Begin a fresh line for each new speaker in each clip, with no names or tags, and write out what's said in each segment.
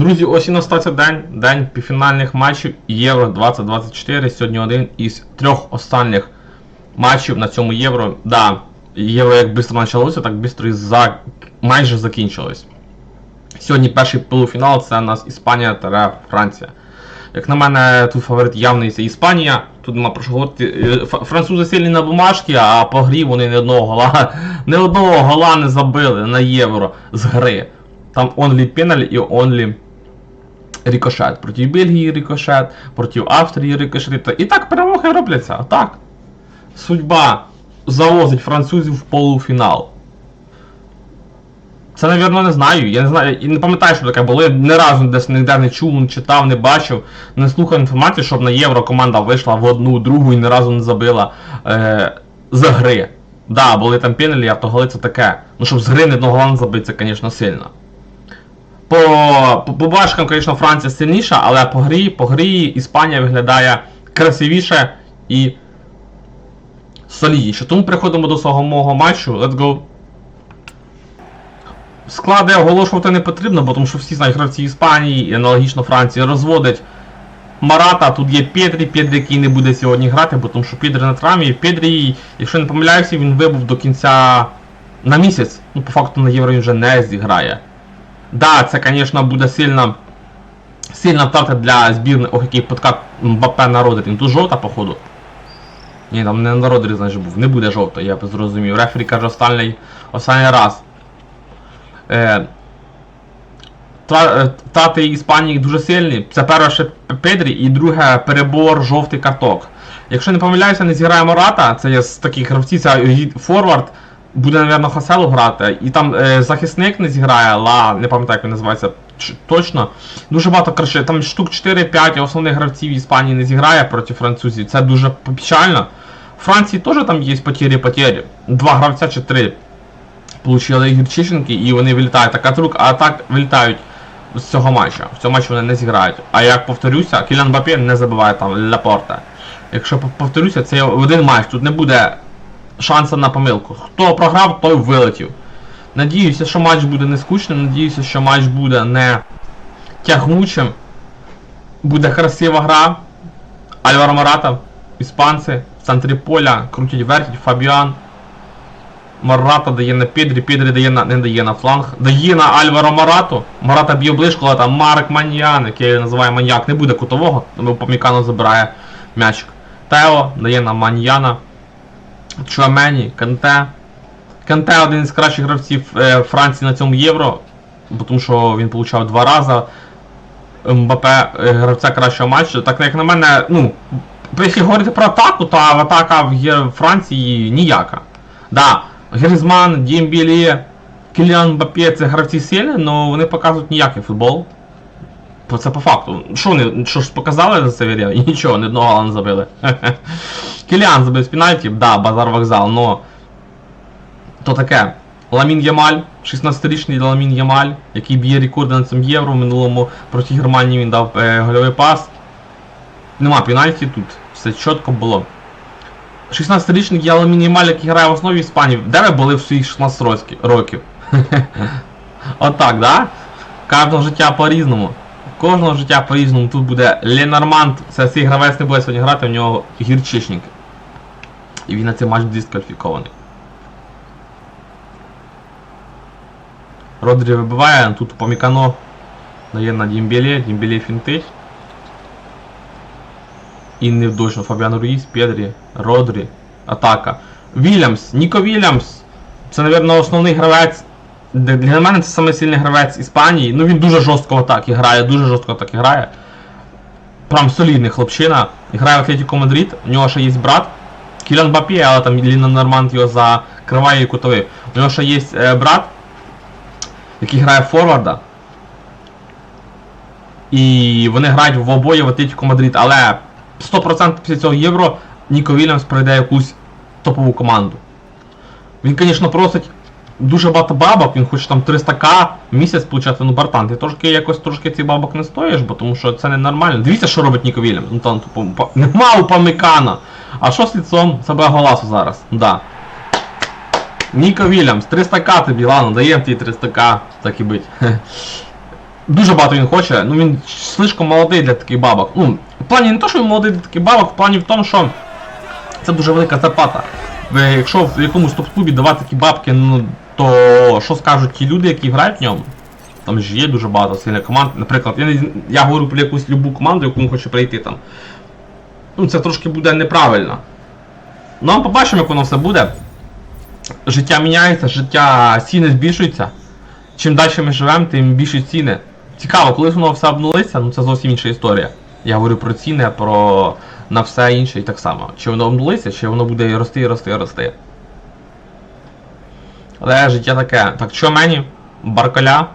Друзі, ось і настався день, день півфінальних матчів Євро 2024. Сьогодні один із трьох останніх матчів на цьому Євро. Да, Євро як швидко почалося, так швидко і за... майже закінчилось. Сьогодні перший полуфінал це у нас Іспанія та Франція. Як на мене, тут фаворит явний це Іспанія. Тут нема про що говорити. Е, Французи сильні на бумажці, а по грі вони ні одного гола, ні одного гола не забили на євро з гри. Там онлі пеналь і онлі рикошет. Проти Бельгії рикошет, проти Австрії рикошет. І так перемоги робляться. А так. Судьба завозить французів в полуфінал. Це, напевно, не знаю. Я не знаю, і не пам'ятаю, що таке було. Я ні разу десь ніде не чув, не читав, не бачив, не слухав інформації, щоб на євро команда вийшла в одну, другу і ні разу не забила е, з гри. Да, були там пенелі, автоголи це таке. Ну, щоб з гри не одного забити, це, звісно, сильно. По, по, по башкам, звісно, Франція сильніша, але по грі, по грі Іспанія виглядає красивіше і солідніше. Тому переходимо до свого мого матчу. Let's go. Склади оголошувати не потрібно, бо тому що всі знають гравці Іспанії і аналогічно Франції розводить Марата, тут є Педрі, Педрі, який не буде сьогодні грати, бо тому що Педрі на травмі. Педрі, якщо не помиляюся, він вибув до кінця на місяць. Ну, по факту на євро він вже не зіграє. Да, це, звісно, буде сильно сильна втрата для збірної. Ох, який подкат Мбаппе на Родрі. Тут жовта, походу. Ні, там не на Родрі, значить, був. Не буде жовта, я б зрозумів. Рефері каже останній, останній раз. Е, е, Втрати Іспанії дуже сильні. Це перше Педрі і друге перебор жовтий карток. Якщо не помиляюся, не зіграє Мората, це є з таких гравців, це форвард, буде, мабуть, Хаселу грати. І там е, захисник не зіграє, Ла, не пам'ятаю, як він називається точно. Дуже багато краще. Там штук 4-5 основних гравців Іспанії не зіграє проти французів. Це дуже печально. В Франції теж там є потері-потері. Два гравця чи три получили гірчишинки і вони вилітають так от рук, а так вилітають з цього матчу. В цьому матчі вони не зіграють. А як повторюся, Кілян Бапє не забиває там Лапорта. Якщо пов- повторюся, це один матч, тут не буде шансу на помилку. Хто програв, той вилетів. Надіюся, що матч буде не скучним, надіюся, що матч буде не тягучим. Буде красива гра. Альваро Марата, іспанці, в центрі поля, крутять вертять, Фабіан. Марата дає на Педрі, Педрі дає на, не дає на фланг, дає на Альваро Марату. Марата б'є ближку, але там Марк Маньян, який я називаю маньяк, не буде кутового, тому Помікано забирає м'ячик. Тео дає на Маньяна. Чуамені, Канте. Канте один із кращих гравців е, Франції на цьому євро, тому що він получав два рази. Мбапе е, гравця кращого матчу. Так як на мене, ну, якщо говорити про атаку, то атака в Франції ніяка. Да, Грізман, Дімбілі, Кіліан Мбаппе це гравці сильні, але вони показують ніякий футбол. По- Це по факту. Що вони що ж показали за Северія? Нічого, ні одного гола не забили. Кіліан забив з пенальті, да, базар вокзал, но то таке. Ламін Ямаль, 16-річний Ламін Ямаль, який б'є рекорди на цьому євро. В минулому проти Германії він дав е, гольовий пас. Нема пенальті тут, все чітко було. 16-річний Яламін Ямаль, який грає в основі Іспанії. Де ви були в своїх 16 роки- років? Отак, да? Кожного життя по-різному. Кожного життя по-різному. Тут буде Ленорманд, це цей гравець не буде сьогодні грати, у нього гірчичник. І він на цей матч дискваліфікований. Родрі вибиває, тут Помікано дає на Дімбелі, Дімбелі фінтить. І невдачно Фабіан Руїс, Педрі, Родрі, атака. Вільямс, Ніко Вільямс. Це, мабуть, основний гравець. Для мене це самий сильний гравець Іспанії. Ну він дуже жорстко в атаки грає, дуже жорстко в атаки грає. Прям солідний хлопчина. Грає в Атлетіко Мадрид, у нього ще є брат. Кілян Бапі, але там Ліна Норманд його закриває і кутовий. У нього ще є е, брат, який грає форварда. І вони грають в обоє в Атлетіко Мадрид, але 100% після цього євро Ніко Вільямс пройде якусь топову команду. Він, звісно, просить дуже багато бабок, він хоче там 300к в місяць получати, ну братан, ти трошки якось трошки цих бабок не стоїш, бо тому що це ненормально. Дивіться, що робить Ніко Вільямс. Ну там тупо, па- нема у Памикана. А що з лицом? Це буде голасу зараз. Да. Ніко Вільямс, 300к тобі, ладно, даємо тобі 300к, так і бить. Дуже багато він хоче, ну він слишком молодий для таких бабок. Ну, в плані не то, що він молодий для таких бабок, в плані в тому, що це дуже велика зарплата. Якщо в якомусь топ-клубі давати такі бабки, ну то що скажуть ті люди, які грають в ньому? Там ж є дуже багато сильних команд. Наприклад, я, не, я говорю про якусь любу команду, яку хоче прийти там. Ну, це трошки буде неправильно. Ну, а побачимо, як воно все буде. Життя міняється, життя ціни збільшуються. Чим далі ми живемо, тим більше ціни. Цікаво, коли воно все обнулиться, ну це зовсім інша історія. Я говорю про ціни, про на все інше і так само. Чи воно обнулиться, чи воно буде рости, рости, рости. Але життя таке. Так, що мені? Баркаля.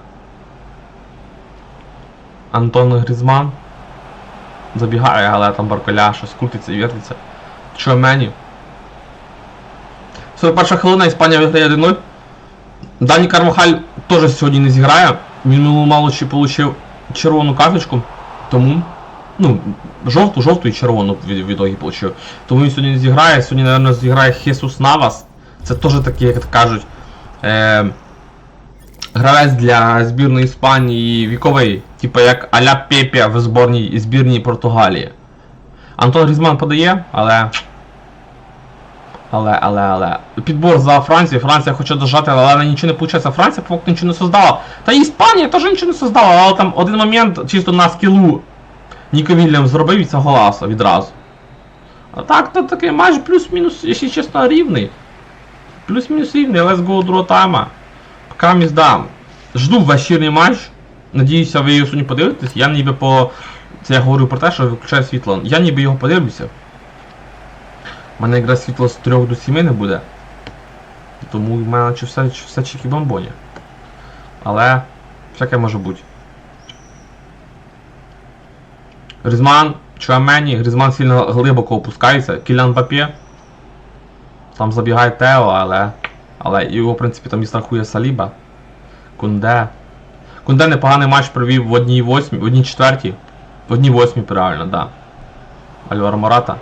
Антон Грізман. Забігає, але там Баркаля щось крутиться і вертиться. Що мені? 41 хвилина, Іспанія виграє 1-0. Дані Карвахаль теж сьогодні не зіграє. Він минулого матчі отримав червону карточку. Тому. Ну, жовту, жовту і червону від, від ітогі отримав. Тому він сьогодні не зіграє. Сьогодні, мабуть, зіграє Хесус Навас. Це теж такий, як кажуть. Е, гравець для збірної Іспанії віковий. Типа як Аля Пепе в зборній збірній Португалії. Антон Грізман подає, але. Але, але, але. Підбор за Францію. Франція хоче дожати, але нічого не виходить. Франція поки нічого не создала. Та і Іспанія теж нічого не создала, але там один момент чисто на скілу. Ніко Вільям зробив і це голаса відразу. А так, то такий матч плюс-мінус, якщо чесно, рівний. Плюс-мінус рівний, let's go draw time. Пока мізда. Жду вечірній матч. Надіюся, ви його сьогодні подивитесь. Я ніби по. Це я говорю про те, що виключаю світло. Я ніби його подивлюся. У мене якраз світло з 3 до 7 не буде. Тому в мене чи все, чи все чеки бомбоні. Але всяке може бути. Грізман, Чуамені, Грізман сильно глибоко опускається. Кілян Бапє. Там забігає Тео, але. Але його, в принципі, там і страхує Саліба. Кунде. Кунде непоганий матч провів в одній восьмій, в одній четвертій. В одній восьмій, правильно, да. Альваро Мората.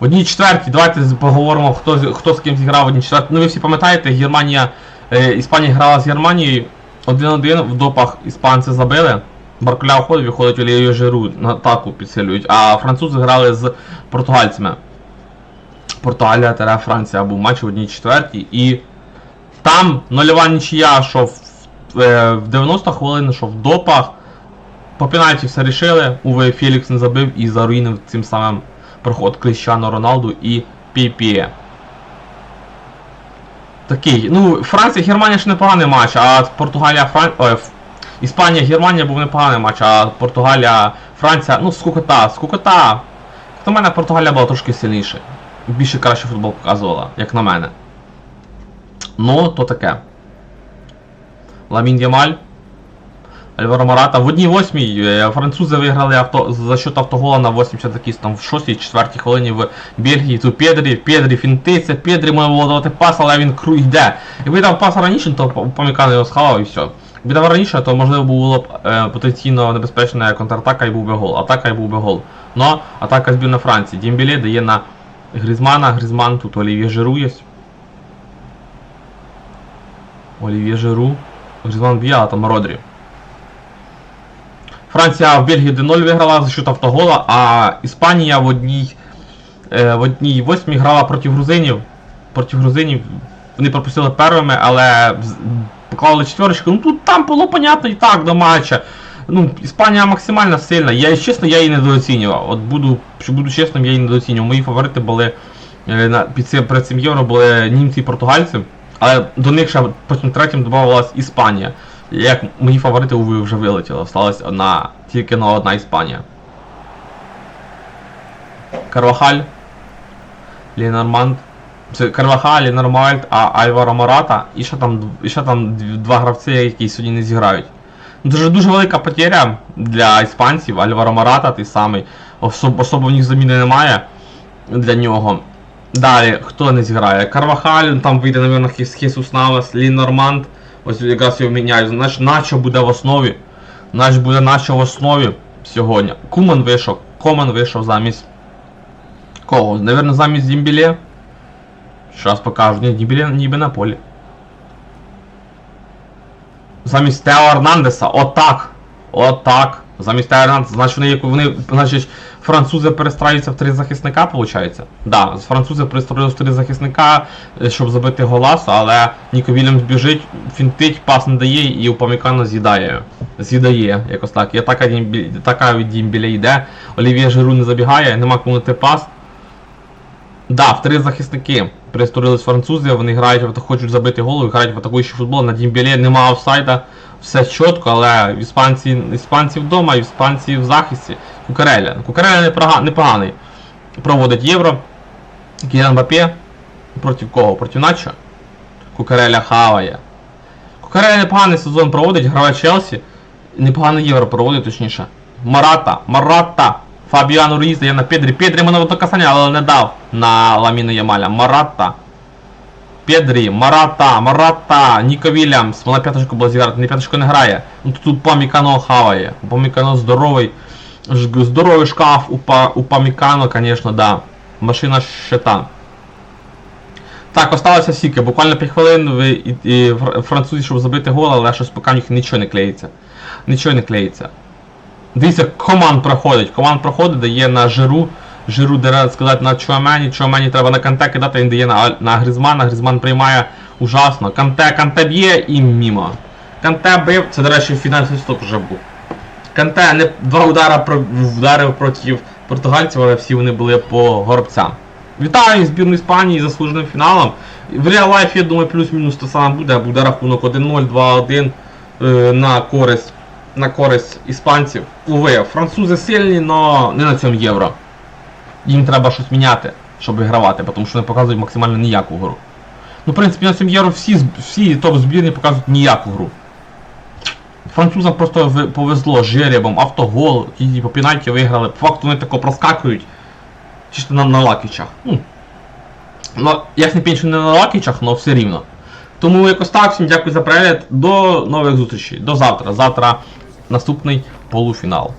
В одній четвертій, давайте поговоримо, хто, хто з ким зіграв в одній четвертій. Ну ви всі пам'ятаєте, Германія, е, Іспанія грала з Германією. 1-1 в допах іспанці забили. Баркуля входить, виходить Олією Жиру, на атаку підсилюють. А французи грали з португальцями. Португалія та Франція був матч в одній четвертій. І там нульова нічия, що в, е, в 90 хвилин, що в допах. По пенальті все рішили. Уве Фелікс не забив і заруїнив цим самим проход Кріщану Роналду і Піпі. Такий. Ну, Франція, Германія ж непоганий матч, а Португалія, Фран... Ой, Ф- Іспанія, Германія був непоганий матч, а Португалія, Франція, ну, скукота, скукота. До мене Португалія була трошки сильніше. Більше краще футбол показувала, як на мене. Ну, то таке. Ламін Ямаль. Альваро Марата. В одній восьмій е, французи виграли авто, за счет автогола на 80 якісь там в 6-4 хвилині в Бельгії. Тут Педрі, Педрі фінтиться, Педрі має було давати пас, але він кру йде. Якби дав пас раніше, то Памікан його схавав і все. Якби раніше, то можливо було б е, потенційно небезпечна контратака і був би гол. Атака і був би гол. Но атака збірна Франції. Дімбіле дає на Грізмана, Грізман, тут Олів'є Жиру є. Олів'є Жиру. Грізман б'є, а там Родрі. Франція в Бельгії 1-0 виграла за счет автогола, а Іспанія в одній е, в одній восьмій грала проти грузинів. Проти грузинів вони пропустили першими, але поклали четверочку. Ну тут там було понятно і так до матча. Ну, Іспанія максимально сильна. Я чесно, я її недооцінював. От буду, що буду чесним, я її недооцінював. Мої фаворити були е, під цим, перед цим євро були німці і португальці, але до них ще потім третім додавалась Іспанія. Як мої фаворити уві вже вилетіли, осталась одна, тільки на одна Іспанія. Карвахаль, Лінорманд. Це Карвахаль, Лінормальд, а Альваро Мората і ще там, і ще там два гравці, які сьогодні не зіграють. Дуже дуже велика потеря для іспанців, Альваро Мората той самий. Особ, особо в них заміни немає для нього. Далі, хто не зіграє? Карвахаль, там вийде, мабуть, Хіс- Хісус Навас, Лінорманд. Ось якраз його міняють. Значить, Начо буде в основі. Значить буде Начо в основі сьогодні. Куман вийшов. Коман вийшов замість. Кого? Наверно, замість Дімбіле. Щас покажу. Ні, Дімбіле ніби на полі. замість Тео Ернандеса. Отак. Отак. Замість Тео Ернандеса. Значить, вони, вони, значить, французи перестраюються в три захисника, виходить? Да, французи перестроїлися в три захисника, е, щоб забити голасу, але Ніко Вільямс біжить, фінтить, пас не дає і Упамікано з'їдає. З'їдає, якось так. І така, Дімбі- така від Дімбіля йде. Олівія Жиру не забігає, нема кому пас. Да, в три захисники перестворились французи, вони грають, хочуть забити голову, грають в атакуючий футбол. На Дімбілі нема офсайда, все чітко, але іспанці, іспанці вдома, іспанці в захисті. Кукареля. Кукареля непоганий. Проводить євро. Кілян Мбаппе. Проти кого? Проти Начо? Кукареля хаває. Кукареля непоганий сезон проводить, граває Челсі. Непоганий євро проводить, точніше. Марата, Марата. Фабіану Руїз дає на Педрі. Педрі мене до касання, але не дав на Ламіну Ямаля. Марата. Педрі, Марата, Марата, Ніко Вільямс. Вона п'яточку була зіграти, не п'яточку не грає. Ну тут Памікано хаває. Памікано здоровий. Здоровий шкаф у, у Памікано, звісно, да. Машина ще там. Так, осталося сіки. Буквально 5 хвилин ви, і, і фр- французі, щоб забити гол, але щось поки в них нічого не клеїться. Нічого не клеїться. Дивіться, команд проходить. Команд проходить, дає на жиру. Жиру дає сказати на Чуамені. Чуамені треба на Канте кидати, він дає на, на Гризмана. Гризман приймає ужасно. Канте, Канте б'є і мімо. Канте бив, це, до речі, фінальний стоп вже був. Канте не два удара вдарив проти португальців, але всі вони були по горобцям. Вітаю збірну Іспанії заслуженим фіналом. В реал лайфі, я думаю, плюс-мінус те саме буде, буде рахунок 1-0, 2-1 е, на користь на користь іспанців. Уве, французи сильні, але не на цьому євро. Їм треба щось міняти, щоб вигравати, тому що вони показують максимально ніяку гру. Ну, в принципі, на цьому євро всі, всі топ-збірні показують ніяку гру. Французам просто повезло жеребом, автогол, ті по пенальті виграли. По факту вони тако проскакують. Чисто на, на лакічах. Ну, ну, ясне пінчу не на лакічах, але все рівно. Тому якось так, всім дякую за перегляд. До нових зустрічей. До завтра. Завтра наступний полуфінал.